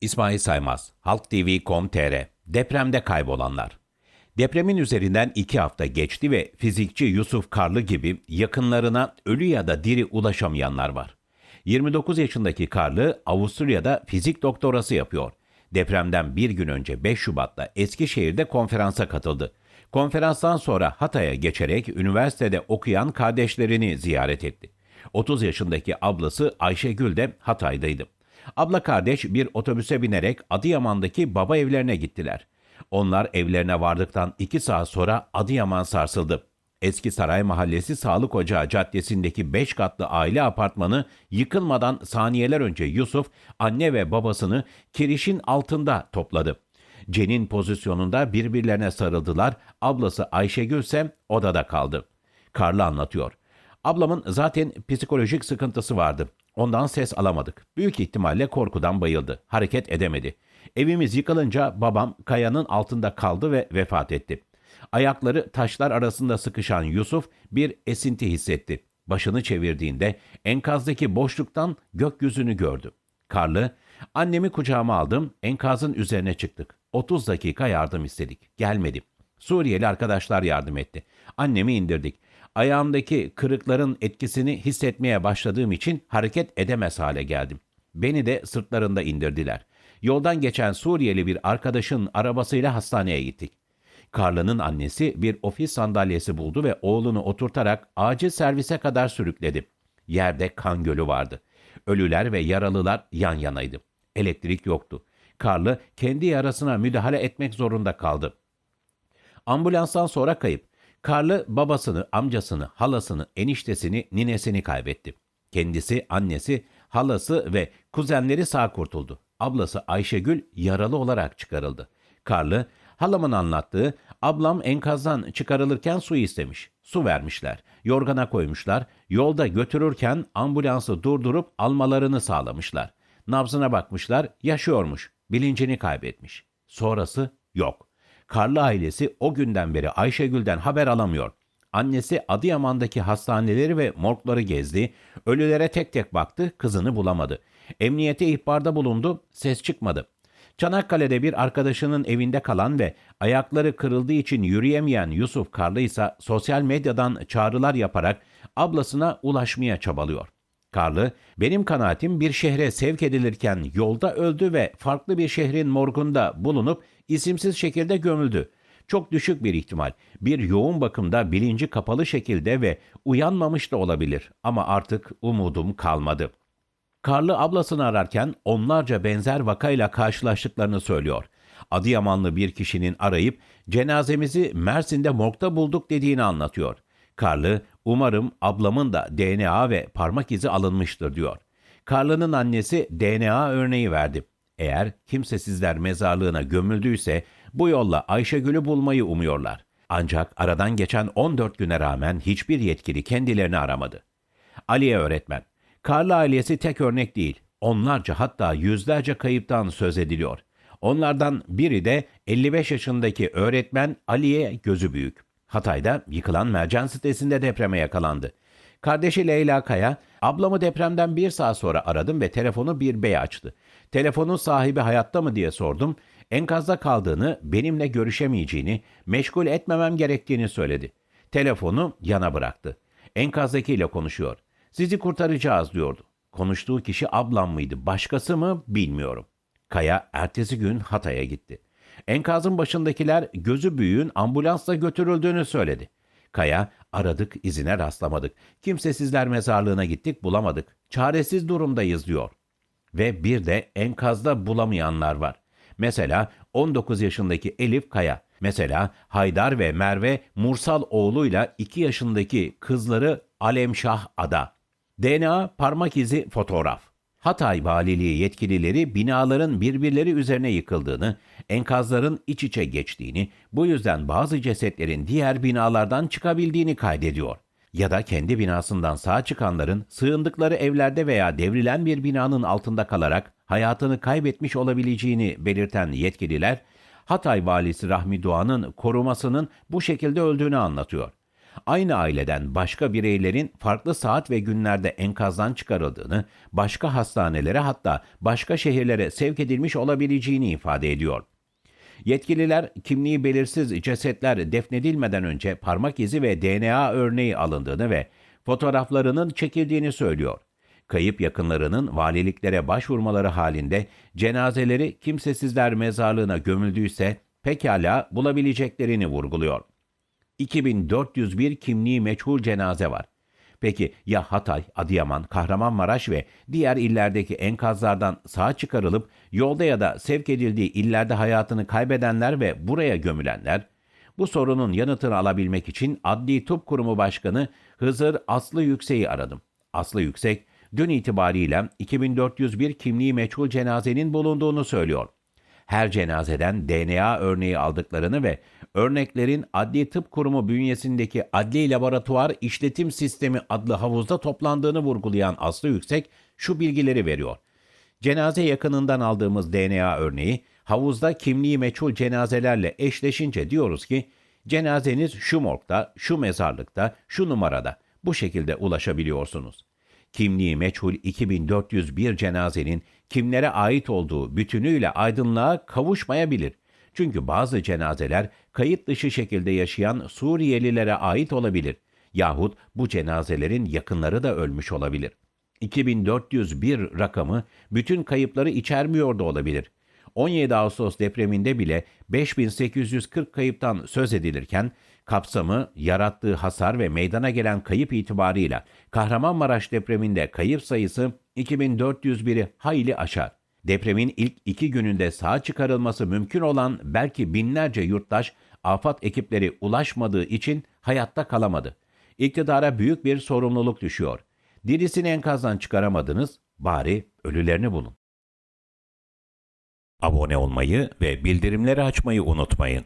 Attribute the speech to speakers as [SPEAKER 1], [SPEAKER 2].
[SPEAKER 1] İsmail Saymaz, Halk TV.com.tr Depremde kaybolanlar. Depremin üzerinden iki hafta geçti ve fizikçi Yusuf Karlı gibi yakınlarına ölü ya da diri ulaşamayanlar var. 29 yaşındaki Karlı Avusturya'da fizik doktorası yapıyor. Depremden bir gün önce 5 Şubat'ta Eskişehir'de konferansa katıldı. Konferanstan sonra Hatay'a geçerek üniversitede okuyan kardeşlerini ziyaret etti. 30 yaşındaki ablası Ayşegül de Hatay'daydı. Abla kardeş bir otobüse binerek Adıyaman'daki baba evlerine gittiler. Onlar evlerine vardıktan iki saat sonra Adıyaman sarsıldı. Eski Saray Mahallesi Sağlık Ocağı Caddesi'ndeki 5 katlı aile apartmanı yıkılmadan saniyeler önce Yusuf anne ve babasını kirişin altında topladı. Cenin pozisyonunda birbirlerine sarıldılar. Ablası Ayşegül ise odada kaldı. Karlı anlatıyor. Ablamın zaten psikolojik sıkıntısı vardı. Ondan ses alamadık. Büyük ihtimalle korkudan bayıldı. Hareket edemedi. Evimiz yıkılınca babam kayanın altında kaldı ve vefat etti. Ayakları taşlar arasında sıkışan Yusuf bir esinti hissetti. Başını çevirdiğinde enkazdaki boşluktan gökyüzünü gördü. Karlı, annemi kucağıma aldım, enkazın üzerine çıktık. 30 dakika yardım istedik. Gelmedi. Suriyeli arkadaşlar yardım etti. Annemi indirdik. Ayağımdaki kırıkların etkisini hissetmeye başladığım için hareket edemez hale geldim. Beni de sırtlarında indirdiler. Yoldan geçen Suriyeli bir arkadaşın arabasıyla hastaneye gittik. Karlı'nın annesi bir ofis sandalyesi buldu ve oğlunu oturtarak acil servise kadar sürükledi. Yerde kan gölü vardı. Ölüler ve yaralılar yan yanaydı. Elektrik yoktu. Karlı kendi yarasına müdahale etmek zorunda kaldı. Ambulanstan sonra kayıp. Karlı babasını, amcasını, halasını, eniştesini, ninesini kaybetti. Kendisi, annesi, halası ve kuzenleri sağ kurtuldu. Ablası Ayşegül yaralı olarak çıkarıldı. Karlı, halamın anlattığı, ablam enkazdan çıkarılırken su istemiş. Su vermişler. Yorgana koymuşlar. Yolda götürürken ambulansı durdurup almalarını sağlamışlar. Nabzına bakmışlar, yaşıyormuş. Bilincini kaybetmiş. Sonrası yok. Karlı ailesi o günden beri Ayşegül'den haber alamıyor. Annesi Adıyaman'daki hastaneleri ve morgları gezdi, ölülere tek tek baktı, kızını bulamadı. Emniyete ihbarda bulundu, ses çıkmadı. Çanakkale'de bir arkadaşının evinde kalan ve ayakları kırıldığı için yürüyemeyen Yusuf Karlı ise sosyal medyadan çağrılar yaparak ablasına ulaşmaya çabalıyor. Karlı, benim kanaatim bir şehre sevk edilirken yolda öldü ve farklı bir şehrin morgunda bulunup isimsiz şekilde gömüldü. Çok düşük bir ihtimal. Bir yoğun bakımda bilinci kapalı şekilde ve uyanmamış da olabilir ama artık umudum kalmadı. Karlı ablasını ararken onlarca benzer vakayla karşılaştıklarını söylüyor. Adıyamanlı bir kişinin arayıp cenazemizi Mersin'de morgda bulduk dediğini anlatıyor. Karlı, umarım ablamın da DNA ve parmak izi alınmıştır diyor. Karlı'nın annesi DNA örneği verdi. Eğer kimsesizler mezarlığına gömüldüyse bu yolla Ayşegül'ü bulmayı umuyorlar. Ancak aradan geçen 14 güne rağmen hiçbir yetkili kendilerini aramadı. Aliye öğretmen, Karlı ailesi tek örnek değil. Onlarca hatta yüzlerce kayıptan söz ediliyor. Onlardan biri de 55 yaşındaki öğretmen Aliye Gözü Büyük. Hatay'da yıkılan mercan sitesinde depreme yakalandı. Kardeşi Leyla Kaya, ablamı depremden bir saat sonra aradım ve telefonu bir bey açtı. Telefonun sahibi hayatta mı diye sordum. Enkazda kaldığını, benimle görüşemeyeceğini, meşgul etmemem gerektiğini söyledi. Telefonu yana bıraktı. Enkazdakiyle konuşuyor. Sizi kurtaracağız diyordu. Konuştuğu kişi ablam mıydı, başkası mı bilmiyorum. Kaya ertesi gün Hatay'a gitti. Enkazın başındakiler gözü büyüğün ambulansla götürüldüğünü söyledi. Kaya aradık izine rastlamadık. Kimsesizler mezarlığına gittik bulamadık. Çaresiz durumdayız diyor. Ve bir de enkazda bulamayanlar var. Mesela 19 yaşındaki Elif Kaya. Mesela Haydar ve Merve Mursal oğluyla 2 yaşındaki kızları Alemşah Ada. DNA, parmak izi, fotoğraf. Hatay Valiliği yetkilileri binaların birbirleri üzerine yıkıldığını, enkazların iç içe geçtiğini, bu yüzden bazı cesetlerin diğer binalardan çıkabildiğini kaydediyor. Ya da kendi binasından sağ çıkanların sığındıkları evlerde veya devrilen bir binanın altında kalarak hayatını kaybetmiş olabileceğini belirten yetkililer, Hatay valisi Rahmi Doğan'ın korumasının bu şekilde öldüğünü anlatıyor. Aynı aileden başka bireylerin farklı saat ve günlerde enkazdan çıkarıldığını, başka hastanelere hatta başka şehirlere sevk edilmiş olabileceğini ifade ediyor. Yetkililer kimliği belirsiz cesetler defnedilmeden önce parmak izi ve DNA örneği alındığını ve fotoğraflarının çekildiğini söylüyor. Kayıp yakınlarının valiliklere başvurmaları halinde cenazeleri kimsesizler mezarlığına gömüldüyse pekala bulabileceklerini vurguluyor. 2401 kimliği meçhul cenaze var. Peki ya Hatay, Adıyaman, Kahramanmaraş ve diğer illerdeki enkazlardan sağ çıkarılıp yolda ya da sevk edildiği illerde hayatını kaybedenler ve buraya gömülenler? Bu sorunun yanıtını alabilmek için Adli Tıp Kurumu Başkanı Hızır Aslı Yüksek'i aradım. Aslı Yüksek, dün itibariyle 2401 kimliği meçhul cenazenin bulunduğunu söylüyor her cenazeden DNA örneği aldıklarını ve örneklerin Adli Tıp Kurumu bünyesindeki Adli Laboratuvar İşletim Sistemi adlı havuzda toplandığını vurgulayan Aslı Yüksek şu bilgileri veriyor. Cenaze yakınından aldığımız DNA örneği havuzda kimliği meçhul cenazelerle eşleşince diyoruz ki cenazeniz şu morgda, şu mezarlıkta, şu numarada bu şekilde ulaşabiliyorsunuz kimliği meçhul 2401 cenazenin kimlere ait olduğu bütünüyle aydınlığa kavuşmayabilir. Çünkü bazı cenazeler kayıt dışı şekilde yaşayan Suriyelilere ait olabilir. Yahut bu cenazelerin yakınları da ölmüş olabilir. 2401 rakamı bütün kayıpları içermiyor da olabilir. 17 Ağustos depreminde bile 5840 kayıptan söz edilirken kapsamı, yarattığı hasar ve meydana gelen kayıp itibarıyla Kahramanmaraş depreminde kayıp sayısı 2401'i hayli aşar. Depremin ilk iki gününde sağ çıkarılması mümkün olan belki binlerce yurttaş afat ekipleri ulaşmadığı için hayatta kalamadı. İktidara büyük bir sorumluluk düşüyor. Dirisini enkazdan çıkaramadınız, bari ölülerini bulun. Abone olmayı ve bildirimleri açmayı unutmayın.